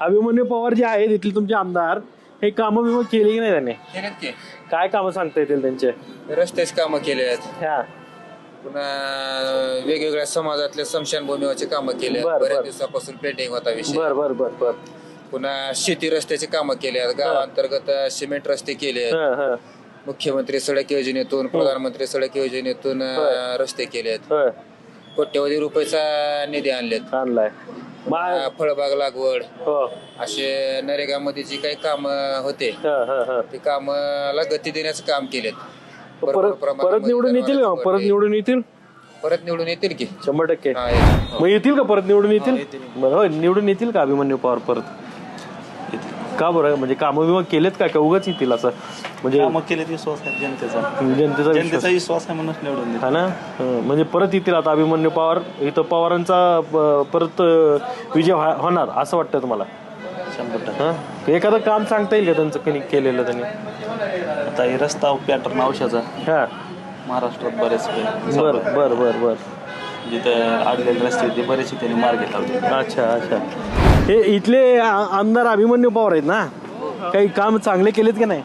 अभिमन्यू पवार जे आहेत इथले तुमचे आमदार हे कामं बिमं केली की नाही त्यांनी? केलेत की. काय कामं सांगता येतील त्यांचे? रस्त्याची कामं केली आहेत. हा. पुन्हा वेगवेगळ्या समाजातल्या स्मशानभूमीवरची कामं केली बर, आहेत. बर. बऱ्याच दिवसापासून पेंडिंग होता विषय. बर बर बर बर. पुन्हा शेती रस्त्याची कामं केली आहेत. गावांतर्गत सिमेंट रस्ते केले आहेत. हा हा. मुख्यमंत्री सडक योजनेतून प्रधानमंत्री सडक योजनेतून अं, रस्ते केले आहेत. होय कोट्यवधी रुपयाचा निधी आणलेत. आणलाय. मा- फळबाग लागवड. हो. असे नरेगामध्ये जी काही काम होते हा हा हा. ते कामाला गती देण्याचं काम केलेत. भरपूर परत प्रमाणामध्ये परत निवडून येतील का? परत निवडून येतील? परत निवडून येतील की. शंभर टक्के. हा, येतील. मग येतील का परत निवडून येतील? बरं, होय निवडून येतील का अभिमन्यू पवार परत? का बरं? म्हणजे कामं बिमं केलेत का? का उगाच येतील असं? म्हणजे मग केले विश्वास आहे जनतेचा. जनतेचा विश्वास. जनतेचा विश्वास आहे म्हणून निवडून दिलं. हा ना? हं, म्हणजे परत येतील आता अभिमन्यू पवार. इथं पवारांचा परत अं, विजय व्हा- होणार असं वाटतं तुम्हाला? शंभर टक्के. हा? एखादं काम सांगता येईल का त्यांचं कधी केलेलं त्यांनी? आता हे रस्ता पॅटर्न औषधा हा. महाराष्ट्रात बरेच काही बर बर बर बर. जिथे अडलेले रस्ते ते बरेच त्यांनी मार्ग लावले अच्छा अच्छा. हे इथले आ- आमदार अभिमन्यू पवार आहेत ना? काही काम चांगले केलेत की नाही?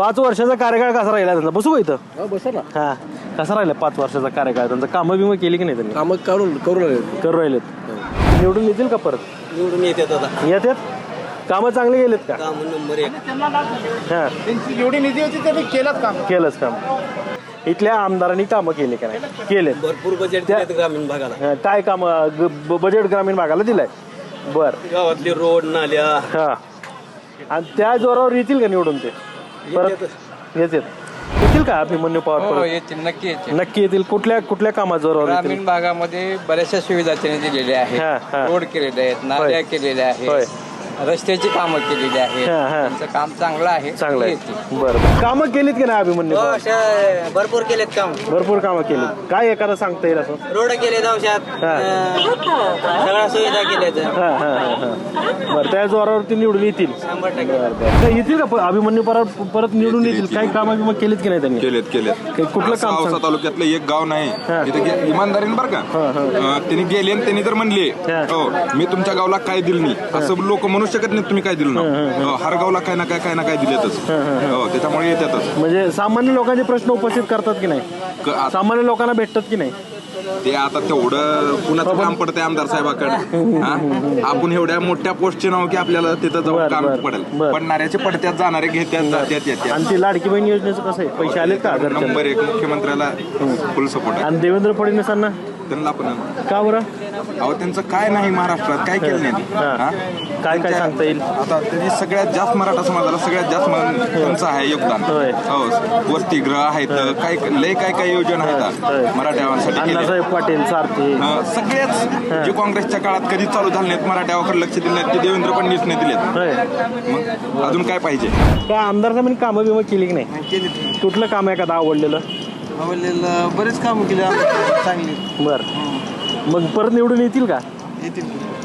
पाच वर्षाचा कार्यकाळ कसा राहिला त्यांचा? बसू का इथं? बसा ना. हा. कसा राहिला पाच वर्षाचा कार्यकाळ? त्यांचा कामं बिमं केली की नाही त्यांनी? कामं करून करून आले करू राहिलेत. निवडून येतील का परत? निवडून येतात आता. येतात? कामं चांगले गेलेत का? काम नंबर एक. हा. त्यांची जेवढी निधी होती त्यांनी केलाच काम. केलंच काम. इथल्या आमदारांनी कामं केली का नाही? केलेत. भरपूर बजेट दिलेत ग्रामीण भागाला. हा, काय काम बजेट ग्रामीण भागाला दिलाय? बर. गावातले रोड नाल्या. हा. आणि त्या जोरावर येतील का निवडून ते? परत येतील येतील का अभिमन्यू पवार हो परत? येतील. नक्की येतील. नक्की येतील. कुठल्या कुठल्या कामा जोरावर येतील? ग्रामीण भागामध्ये बऱ्याचशा सुविधा त्यांनी दिलेल्या हा, हा. आहेत रोड केलेले आहेत नाल्या केलेल्या होय. आहेत रस्त्याची कामं केलेली आहेत. हा, हा. त्यांचं काम चांगलं आहे. चांगलं येतील. आहे बरं कामं केलीत की नाही अभिमन्यू हो, पवार? भरपूर केलेत काम. भरपूर कामं केली काय एखादं सांगता येईल असं? रोड केले औषध हा. सगळ्या सुविधा हा हा हा हा. बरं त्या जोरावरती निवडून येतील. शंभर टक्के. बरं, बरं. काय येतील का? प- अभिमन्यू परत परत निवडून येतील. काही कामं बिमं केलीत की नाही त्यांनी? केलेत केलेत. काही कुठलं काम औसा तालुक्यातलं एक गाव नाही. हा. तिथे गे- इमानदारीने बरं का? अं, त्यांनी गेले आणि त्यांनी तर म्हणले हा. हो मी तुमच्या गावला काय दिलं नाही? असं लोक म्हणू शकत नाही तुम्ही काय दिलं ना हो, हर गावला काय ना काय काय ना काय दिलेतच हो त्याच्यामुळे येतातच. म्हणजे सामान्य लोकांचे प्रश्न उपस्थित करतात की नाही? क- सामान्य लोकांना भेटतात की नाही? ते आता तेवढं कुणाचं काम पडतंय आमदार साहेबाकडे. हा? आपण एवढ्या मोठ्या पोस्टचे नाव की आपल्याला तिथं जाऊन बर, काम बर, पडेल. बर. पडणाऱ्याचे पडत्यात जाणारे घेत्यात जात्यात येत्यात. आणि ती लाडकी बहीण योजनेचं कसं आहे? पैसे आलेत का घरच्या नंबर एक मुख्यमंत्र्याला फुल सपोर्ट आहे. आणि देवेंद्र फडणवीसांना? त्यांना पण का बरं? अहो त्यांचं काय नाही महाराष्ट्रात काय केलं नाही हा. काय काय सांगता येईल? आता त्यांनी सगळ्यात जास्त मराठा समाजाला सगळ्यात जास्त म- त्यांचं आहे योगदान. होय. हो वसतिगृह आहेत काय लय काय काय योजना होय. आहेत मराठ्यासाठी केल्या. अण्णासाहेब पाटील सारथी. अं, सगळेच जे काँग्रेसच्या काळात कधी चालू झाले नाहीत मराठ्यावर लक्ष दिले नाहीत ते देवेंद्र फडणवीसने दिलेत. होय. मग अजून काय पाहिजे? काय आमदार साहेबांनी कामं बिमं केली की नाही? कुठलं काम आहे एखादं आवडलेलं? आवडलेलं बरेच काम केले चांगली. बरं. मग परत निवडून येतील का? येतील.